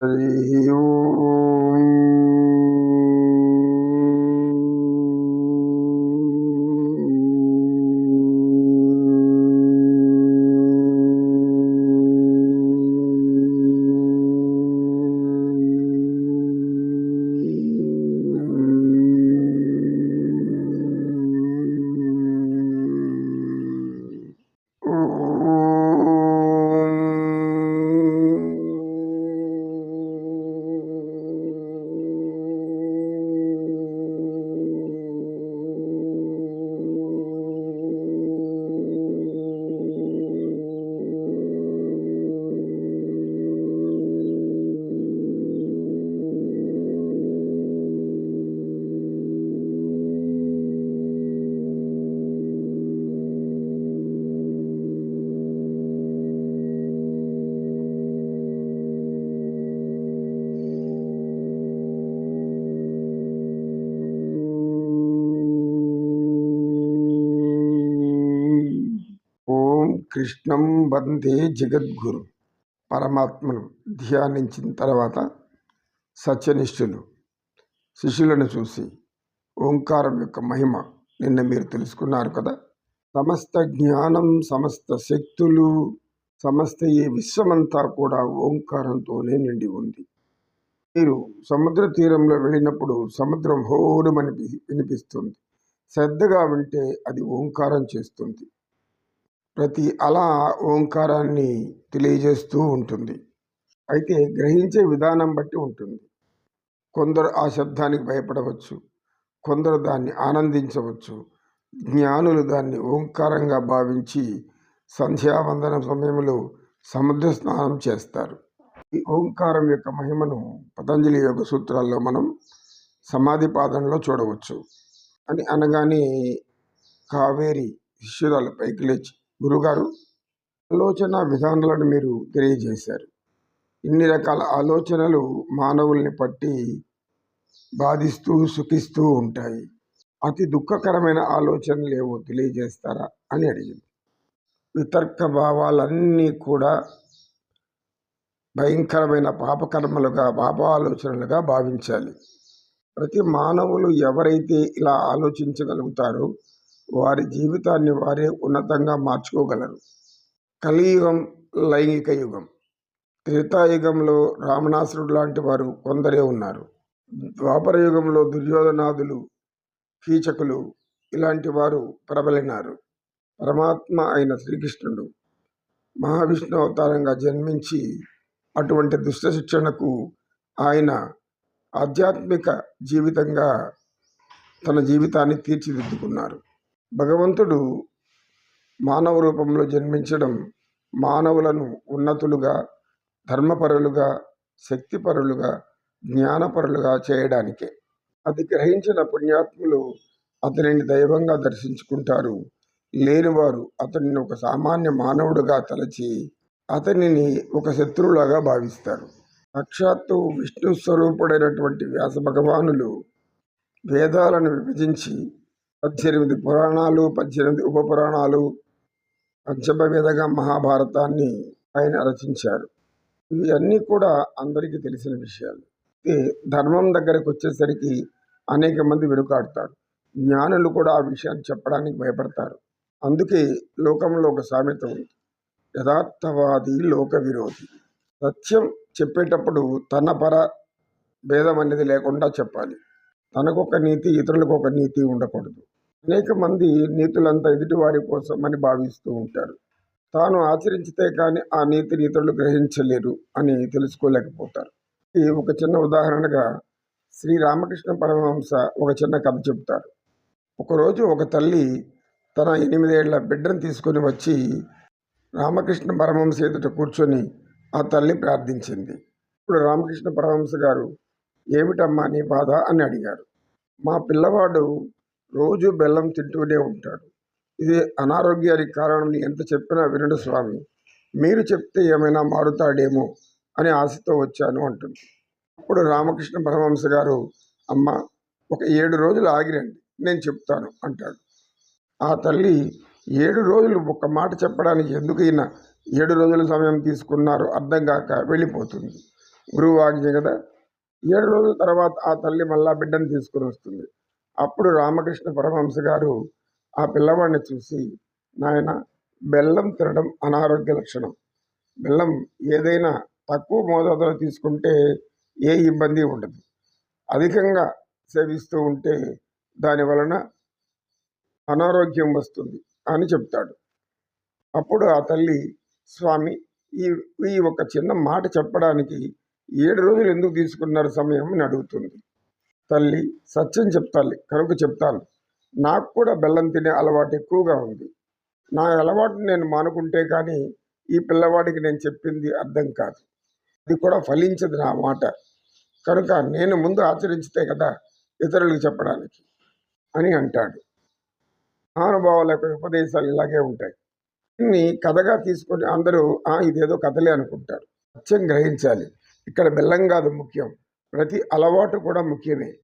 有 కృష్ణం వందే జగద్గురు. పరమాత్మను ధ్యానించిన తర్వాత సత్యనిష్ఠులు శిష్యులను చూసి ఓంకారం యొక్క మహిమ నిన్న మీరు తెలుసుకున్నారు కదా? సమస్త జ్ఞానం సమస్త శక్తులు సమస్త ఈ విశ్వమంతా కూడా ఓంకారంతోనే నిండి ఉంది. మీరు సముద్ర తీరంలో వెళ్ళినప్పుడు సముద్రం హోరుమని వినిపిస్తుంది. శ్రద్ధగా వింటే అది ఓంకారం చేస్తుంది. ప్రతి అల ఓంకారాన్ని తెలియజేస్తూ ఉంటుంది. అయితే గ్రహించే విధానం బట్టి ఉంటుంది. కొందరు ఆ శబ్దానికి భయపడవచ్చు. కొందరు దాన్ని ఆనందించవచ్చు. జ్ఞానులు దాన్ని ఓంకారంగా భావించి సంధ్యావందన సమయంలో సముద్ర స్నానం చేస్తారు. ఈ ఓంకారం యొక్క మహిమను పతంజలి యొక్క సూత్రాల్లో మనం సమాధి పాదంలో చూడవచ్చు. అని అనగానే కావేరి శిష్యురాలు పైకి లేచి గురుగారు ఆలోచన విధానాలను మీరు తెలియజేశారు. ఇన్ని రకాల ఆలోచనలు మానవుల్ని పట్టి బాధిస్తూ సుఖిస్తూ ఉంటాయి. అతి దుఃఖకరమైన ఆలోచనలు ఏవో తెలియజేస్తారా అని అడిగింది. వితర్క భావాలన్నీ కూడా భయంకరమైన పాపకర్మలుగా పాప ఆలోచనలుగా భావించాలి. ప్రతి మానవులు ఎవరైతే ఇలా ఆలోచించగలుగుతారో వారి జీవితాన్ని వారే ఉన్నతంగా మార్చుకోగలరు. కలియుగం లైంగిక యుగం. త్రేతాయుగంలో రామణాసురుడు లాంటి వారు కొందరే ఉన్నారు. ద్వాపర యుగంలో దుర్యోధనాదులు కీచకులు ఇలాంటి వారు ప్రబలినారు. పరమాత్మ అయిన శ్రీకృష్ణుడు మహావిష్ణు అవతారంగా జన్మించి అటువంటి దుష్ట శిక్షణకు ఆయన ఆధ్యాత్మిక జీవితంగా తన జీవితాన్ని తీర్చిదిద్దుకున్నారు. భగవంతుడు మానవ రూపంలో జన్మించడం మానవులను ఉన్నతులుగా ధర్మపరులుగా శక్తిపరులుగా జ్ఞానపరులుగా చేయడానికే. అది గ్రహించిన పుణ్యాత్ములు అతనిని దైవంగా దర్శించుకుంటారు. లేనివారు అతనిని ఒక సామాన్య మానవుడుగా తలచి అతనిని ఒక శత్రువులాగా భావిస్తారు. సాక్షాత్తు విష్ణు స్వరూపుడైనటువంటి వ్యాస భగవానులు వేదాలను విభజించి పద్దెనిమిది పురాణాలు పద్దెనిమిది ఉప పురాణాలు పంచమవేదగా మహాభారతాన్ని ఆయన రచించారు. ఇవి అన్నీ కూడా అందరికీ తెలిసిన విషయాలు. ధర్మం దగ్గరకు వచ్చేసరికి అనేక మంది వెనుకాడతారు. జ్ఞానులు కూడా ఆ విషయాన్ని చెప్పడానికి భయపడతారు. అందుకే లోకంలో ఒక సామెత ఉంది. యథార్థవాది లోక విరోధి. సత్యం చెప్పేటప్పుడు తన పర భేదం అనేది లేకుండా చెప్పాలి. తనకొక నీతి ఇతరులకు ఒక నీతి ఉండకూడదు. అనేక మంది నీతులంతా ఎదుటివారి కోసం అని భావిస్తూ ఉంటారు. తాను ఆచరించితే కానీ ఆ నీతిని ఇతరులు గ్రహించలేరు అని తెలుసుకోలేకపోతారు. ఈ ఒక చిన్న ఉదాహరణగా శ్రీ రామకృష్ణ పరమహంస ఒక చిన్న కథ చెబుతారు. ఒకరోజు ఒక తల్లి తన ఎనిమిదేళ్ళ బిడ్డను తీసుకొని వచ్చి రామకృష్ణ పరమహంస ఎదుట కూర్చొని ఆ తల్లి ప్రార్థించింది. ఇప్పుడు రామకృష్ణ పరమహంస గారు ఏమిటమ్మా నీ బాధ? అని అడిగారు. మా పిల్లవాడు రోజు బెల్లం తింటూనే ఉంటాడు. ఇది అనారోగ్యానికి కారణం ఎంత చెప్పినా వినడు స్వామి. మీరు చెప్తే ఏమైనా మారుతాడేమో అని ఆశతో వచ్చాను అంటుంది. అప్పుడు రామకృష్ణ పరమహంస గారు అమ్మ ఒక ఏడు రోజులు ఆగిరండి నేను చెప్తాను అంటాడు. ఆ తల్లి ఏడు రోజులు ఒక మాట చెప్పడానికి ఎందుకైనా ఏడు రోజుల సమయం తీసుకున్నారు అర్థం కాక వెళ్ళిపోతుంది. గురువు ఆజ్ఞ కదా. ఏడు రోజుల తర్వాత ఆ తల్లి మళ్ళా బిడ్డను తీసుకుని వస్తుంది. అప్పుడు రామకృష్ణ పరమహంస గారు ఆ పిల్లవాడిని చూసి నాయన బెల్లం తినడం అనారోగ్య లక్షణం. బెల్లం ఏదైనా తక్కువ మోతాదులో తీసుకుంటే ఏ ఇబ్బంది ఉండదు. అధికంగా సేవిస్తూ ఉంటే దాని వలన అనారోగ్యం వస్తుంది అని చెప్తాడు. అప్పుడు ఆ తల్లి స్వామి ఈ ఈ ఒక చిన్న మాట చెప్పడానికి ఏడు రోజులు ఎందుకు తీసుకున్నారు సమయం అని అడుగుతుంది. తల్లి సత్యం చెప్తాలి కనుక చెప్తాను. నాకు కూడా బెల్లం తినే అలవాటు ఎక్కువగా ఉంది. నా అలవాటు నేను మానుకుంటే కానీ ఈ పిల్లవాడికి నేను చెప్పింది అర్థం కాదు. అది కూడా ఫలించదు నా మాట. కనుక నేను ముందు ఆచరించితే కదా ఇతరులకు చెప్పడానికి అని అంటాడు. మహానుభావుల యొక్క ఉపదేశాలు ఇలాగే ఉంటాయి. దీన్ని కథగా తీసుకొని అందరూ "ఆ, ఇదేదో కథలే అనుకుంటారు. సత్యం గ్రహించాలి. ఇక్కడ బెల్లం కాదు ముఖ్యం. ప్రతి అలవాటు కూడా ముఖ్యమే.